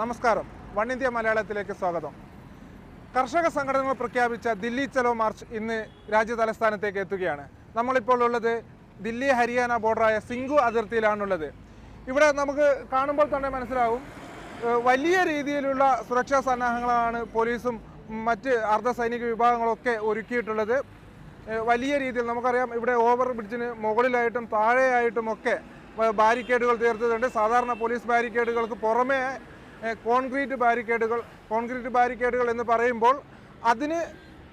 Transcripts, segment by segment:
നമസ്കാരം. One India മലയാളത്തിലേക്ക് സ്വാഗതം. കർഷക സംഘടനകൾ പ്രഖ്യാപിച്ച ദില്ലി ചലോ മാർച്ച് ഇന്ന് രാജ്യ തലസ്ഥാനത്തേക്ക് എത്തുകയാണ്. നമ്മളിപ്പോൾ ഉള്ളത് ദില്ലി ഹരിയാന ബോർഡറായ സിംഗു അതിർത്തിയിലാണുള്ളത്. ഇവിടെ നമുക്ക് കാണുമ്പോൾ തന്നെ മനസ്സിലാവും വലിയ രീതിയിലുള്ള സുരക്ഷാ സന്നാഹങ്ങളാണ് പോലീസും മറ്റ് അർദ്ധസൈനിക വിഭാഗങ്ങളൊക്കെ ഒരുക്കിയിട്ടുള്ളത്. വലിയ രീതിയിൽ നമുക്കറിയാം ഇവിടെ ഓവർ ബ്രിഡ്ജിന് മുകളിലായിട്ടും താഴെയായിട്ടും ഒക്കെ ബാരിക്കേഡുകൾ തീർത്തിട്ടുണ്ട്. സാധാരണ പോലീസ് ബാരിക്കേഡുകൾക്ക് പുറമേ കോൺക്രീറ്റ് ബാരിക്കേഡുകൾ കോൺക്രീറ്റ് ബാരിക്കേഡുകൾ എന്ന് പറയുമ്പോൾ അതിന്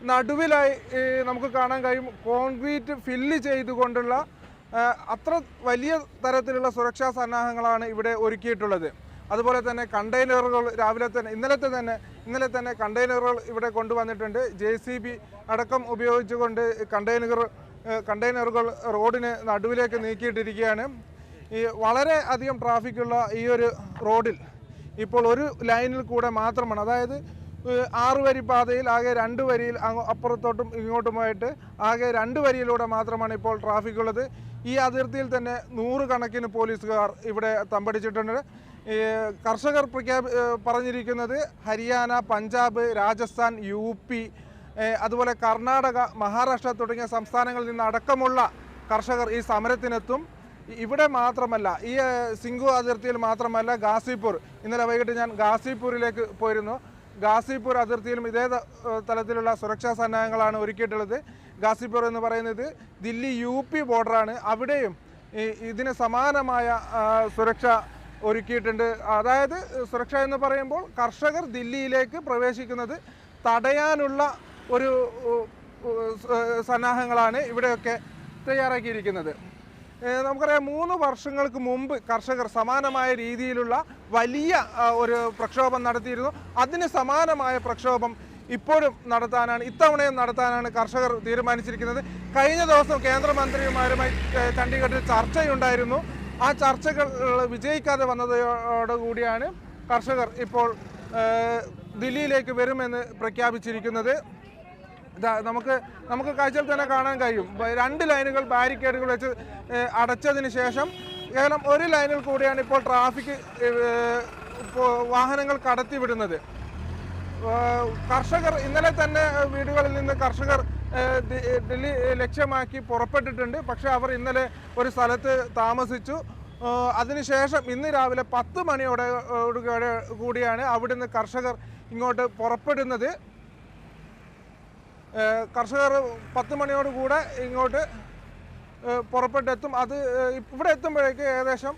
നടുവിലായി നമുക്ക് കാണാൻ കഴിയും കോൺക്രീറ്റ് ഫില്ല് ചെയ്തുകൊണ്ടുള്ള അത്ര വലിയ തരത്തിലുള്ള സുരക്ഷാ സന്നാഹങ്ങളാണ് ഇവിടെ ഒരുക്കിയിട്ടുള്ളത്. അതുപോലെ തന്നെ കണ്ടെയ്നറുകൾ രാവിലെ തന്നെ ഇന്നലത്തെ തന്നെ ഇന്നലെ തന്നെ കണ്ടെയ്നറുകൾ ഇവിടെ കൊണ്ടുവന്നിട്ടുണ്ട്. ജെ സി ബി അടക്കം ഉപയോഗിച്ചുകൊണ്ട് കണ്ടെയ്നറുകൾ കണ്ടെയ്നറുകൾ റോഡിന് നടുവിലേക്ക് നീക്കിയിട്ടിരിക്കുകയാണ്. ഈ വളരെ അധികം ട്രാഫിക്കുള്ള ഈ ഒരു റോഡിൽ ഇപ്പോൾ ഒരു ലൈനിൽ കൂടെ മാത്രമാണ്. അതായത് ആറു വരി പാതയിൽ ആകെ രണ്ട് വരിയിൽ അപ്പുറത്തോട്ടും ഇങ്ങോട്ടുമായിട്ട് ആകെ രണ്ട് വരിയിലൂടെ മാത്രമാണ് ഇപ്പോൾ ട്രാഫിക് ഉള്ളത്. ഈ അതിർത്തിയിൽ തന്നെ നൂറുകണക്കിന് പോലീസുകാർ ഇവിടെ തമ്പടിച്ചിട്ടുണ്ട്. കർഷകർ പ്രഖ്യാപി പറഞ്ഞിരിക്കുന്നത് ഹരിയാന പഞ്ചാബ് രാജസ്ഥാൻ യു പി അതുപോലെ കർണാടക മഹാരാഷ്ട്ര തുടങ്ങിയ സംസ്ഥാനങ്ങളിൽ നിന്ന് അടക്കമുള്ള കർഷകർ ഈ സമരത്തിനെത്തും. ഇവിടെ മാത്രമല്ല ഈ സിംഗു അതിർത്തിയിൽ മാത്രമല്ല ഗാസിപൂർ ഇന്നലെ വൈകിട്ട് ഞാൻ ഗാസിപൂരിലേക്ക് പോയിരുന്നു. ഗാസിപൂർ അതിർത്തിയിലും ഇതേ തലത്തിലുള്ള സുരക്ഷാ സന്നാഹങ്ങളാണ് ഒരുക്കിയിട്ടുള്ളത്. ഗാസിപൂർ എന്ന് പറയുന്നത് ദില്ലി യു പി ബോർഡറാണ്. അവിടെയും ഇതിന് സമാനമായ സുരക്ഷ ഒരുക്കിയിട്ടുണ്ട്. അതായത് സുരക്ഷ എന്ന് പറയുമ്പോൾ കർഷകർ ദില്ലിയിലേക്ക് പ്രവേശിക്കുന്നത് തടയാനുള്ള ഒരു സന്നാഹങ്ങളാണ് ഇവിടെയൊക്കെ തയ്യാറാക്കിയിരിക്കുന്നത്. നമുക്കറിയാം മൂന്ന് വർഷങ്ങൾക്ക് മുമ്പ് കർഷകർ സമാനമായ രീതിയിലുള്ള വലിയ ഒരു പ്രക്ഷോഭം നടത്തിയിരുന്നു. അതിന് സമാനമായ പ്രക്ഷോഭം ഇപ്പോഴും നടത്താനാണ് ഇത്തവണയും നടത്താനാണ് കർഷകർ തീരുമാനിച്ചിരിക്കുന്നത്. കഴിഞ്ഞ ദിവസം കേന്ദ്രമന്ത്രിമാരുമായി ചണ്ഡീഗഡിൽ ചർച്ചയുണ്ടായിരുന്നു. ആ ചർച്ചകൾ വിജയിക്കാതെ വന്നതോടുകൂടിയാണ് കർഷകർ ഇപ്പോൾ ദില്ലിയിലേക്ക് വരുമെന്ന് പ്രഖ്യാപിച്ചിരിക്കുന്നത്. നമുക്ക് നമുക്ക് കാഴ്ചയിൽ തന്നെ കാണാൻ കഴിയും. രണ്ട് ലൈനുകൾ ബാരിക്കേഡുകൾ വെച്ച് അടച്ചതിന് ശേഷം കേവലം ഒരു ലൈനിൽ കൂടിയാണ് ഇപ്പോൾ ട്രാഫിക് വാഹനങ്ങൾ കടത്തിവിടുന്നത്. കർഷകർ ഇന്നലെ തന്നെ വീടുകളിൽ നിന്ന് കർഷകർ ഡൽഹി ലക്ഷ്യമാക്കി പുറപ്പെട്ടിട്ടുണ്ട്. പക്ഷേ അവർ ഇന്നലെ ഒരു സ്ഥലത്ത് താമസിച്ചു. അതിനുശേഷം ഇന്ന് രാവിലെ പത്ത് മണിയോടെ കൂടിയാണ് അവിടുന്ന് കർഷകർ ഇങ്ങോട്ട് പുറപ്പെടുന്നത്. കർഷകർ പത്ത് മണിയോട് കൂടെ ഇങ്ങോട്ട് പുറപ്പെട്ടെത്തും. അത് ഇവിടെ എത്തുമ്പോഴേക്ക് ഏകദേശം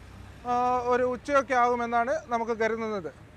ഒരു ഉച്ചയൊക്കെ ആകുമെന്നാണ് നമുക്ക് കരുതുന്നത്.